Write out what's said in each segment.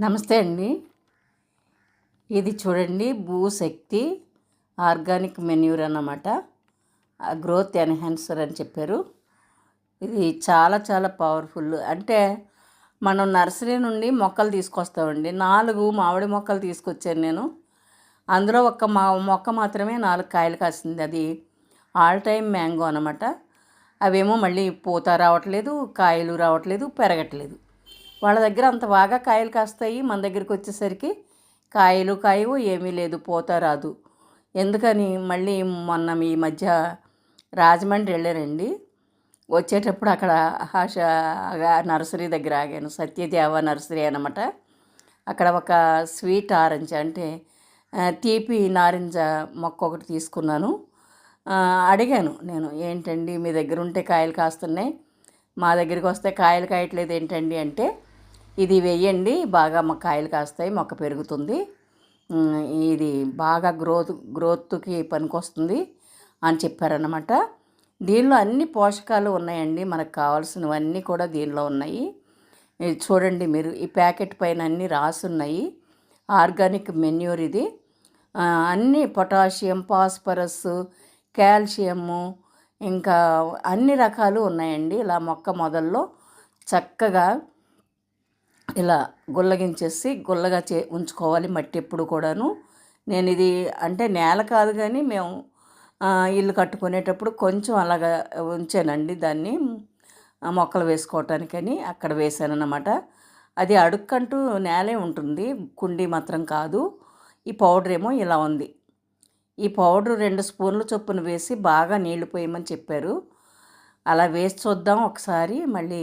నమస్తే అండి. ఇది చూడండి భూశక్తి ఆర్గానిక్ మెన్యూర్ అన్నమాట. గ్రోత్ ఎన్హాన్సర్ అని చెప్పారు. ఇది చాలా చాలా పవర్ఫుల్. అంటే మనం నర్సరీ నుండి మొక్కలు తీసుకొస్తామండి. నాలుగు మామిడి మొక్కలు తీసుకొచ్చాను నేను. అందులో ఒక మా మొక్క మాత్రమే నాలుగు కాయలు కాసింది. అది ఆల్ టైమ్ మ్యాంగో అనమాట అవేమో మళ్ళీ పూత రావట్లేదు కాయలు రావట్లేదు పెరగట్లేదు. వాళ్ళ దగ్గర అంత బాగా కాయలు కాస్తాయి మన దగ్గరికి వచ్చేసరికి కాయలు కాయవు ఏమీ లేదు పూత రాదు. ఎందుకని మళ్ళీ మొన్న ఈ మధ్య రాజమండ్రి వెళ్ళారండి. వచ్చేటప్పుడు అక్కడ ఆశ నర్సరీ దగ్గర ఆగాను సత్యదేవ నర్సరీ అనమాట అక్కడ ఒక స్వీట్ ఆరెంజ్ అంటే తీపి నారింజ మొక్క ఒకటి తీసుకున్నాను. అడిగాను నేను ఏంటండి మీ దగ్గర ఉంటే కాయలు కాస్తున్నాయి మా దగ్గరికి వస్తే కాయలు కాయట్లేదు ఏంటండి? అంటే ఇది వెయ్యండి బాగా మా కాయలు కాస్తాయి మొక్క పెరుగుతుంది. ఇది బాగా గ్రోత్ గ్రోత్కి పనికొస్తుంది అని చెప్పారన్నమాట. దీనిలో అన్ని పోషకాలు ఉన్నాయండి మనకు కావాల్సినవన్నీ కూడా దీనిలో ఉన్నాయి. చూడండి మీరు ఈ ప్యాకెట్ పైన అన్నీ రాసున్నాయి. ఆర్గానిక్ మెన్యూర్ ఇది. అన్ని పొటాషియం ఫాస్ఫరస్ కాల్షియము ఇంకా అన్ని రకాలు ఉన్నాయండి. ఇలా మొక్క మొదల్లో చక్కగా ఇలా గుల్లగించేసి గుల్లగా చే ఉంచుకోవాలి మట్టి ఎప్పుడు కూడాను. నేను ఇది అంటే నేల కాదు కానీ మేము ఇల్లు కట్టుకునేటప్పుడు కొంచెం అలాగా ఉంచానండి దాన్ని మొక్కలు వేసుకోవటానికని అక్కడ వేసాను అన్నమాట అది అడుక్కంటూ నేలే ఉంటుంది కుండీ మాత్రం కాదు. ఈ పౌడర్ ఏమో ఇలా ఉంది. ఈ పౌడర్ రెండు స్పూన్లు చొప్పున వేసి బాగా నీళ్ళు పోయమని చెప్పారు. అలా వేసి చూద్దాం ఒకసారి మళ్ళీ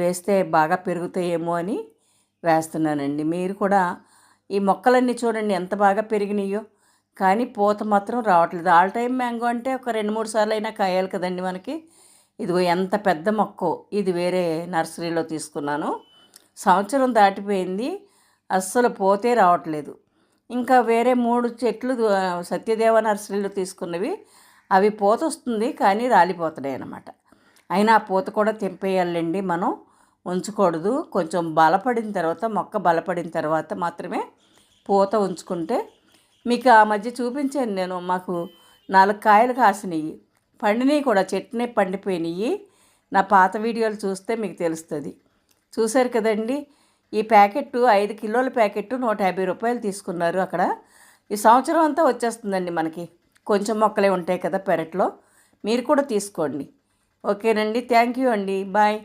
వేస్తే బాగా పెరుగుతాయేమో అని వేస్తున్నానండి. మీరు కూడా ఈ మొక్కలన్నీ చూడండి ఎంత బాగా పెరిగినాయో. కానీ పూత మాత్రం రావట్లేదు. ఆల్ టైం మ్యాంగో అంటే ఒక రెండు మూడు సార్లు అయినా కాయాలి కదండి మనకి. ఇదిగో ఎంత పెద్ద మొక్కో ఇది వేరే నర్సరీలో తీసుకున్నాను. సంవత్సరం దాటిపోయింది. అస్సలు పోతే రావట్లేదు. ఇంకా వేరే మూడు చెట్లు సత్యదేవ నర్సరీలో తీసుకున్నవి. అవి పూత వస్తుంది కానీ రాలిపోతున్నాయి అన్నమాట అయినా ఆ పూత కూడా తెంపేయాలండి మనం. ఉంచకూడదు. కొంచెం బలపడిన తర్వాత మొక్క బలపడిన తర్వాత మాత్రమే పూత ఉంచుకుంటే మీకు ఆ మధ్య చూపించాను నేను మాకు నాలుగు కాయలు కాసినవి పండినవి కూడా చెట్టునే పండిపోయినాయి నా పాత వీడియోలు చూస్తే మీకు తెలుస్తుంది. చూశారు కదండి ఈ ప్యాకెట్టు ఐదు కిలోల ప్యాకెట్టు నూట యాభై రూపాయలు తీసుకున్నారు అక్కడ. ఈ సంవత్సరం అంతా వచ్చేస్తుందండి మనకి. కొంచెం మొక్కలే ఉంటాయి కదా పెరట్లో. మీరు కూడా తీసుకోండి. ఓకేనండి థ్యాంక్ యూ అండి. బాయ్.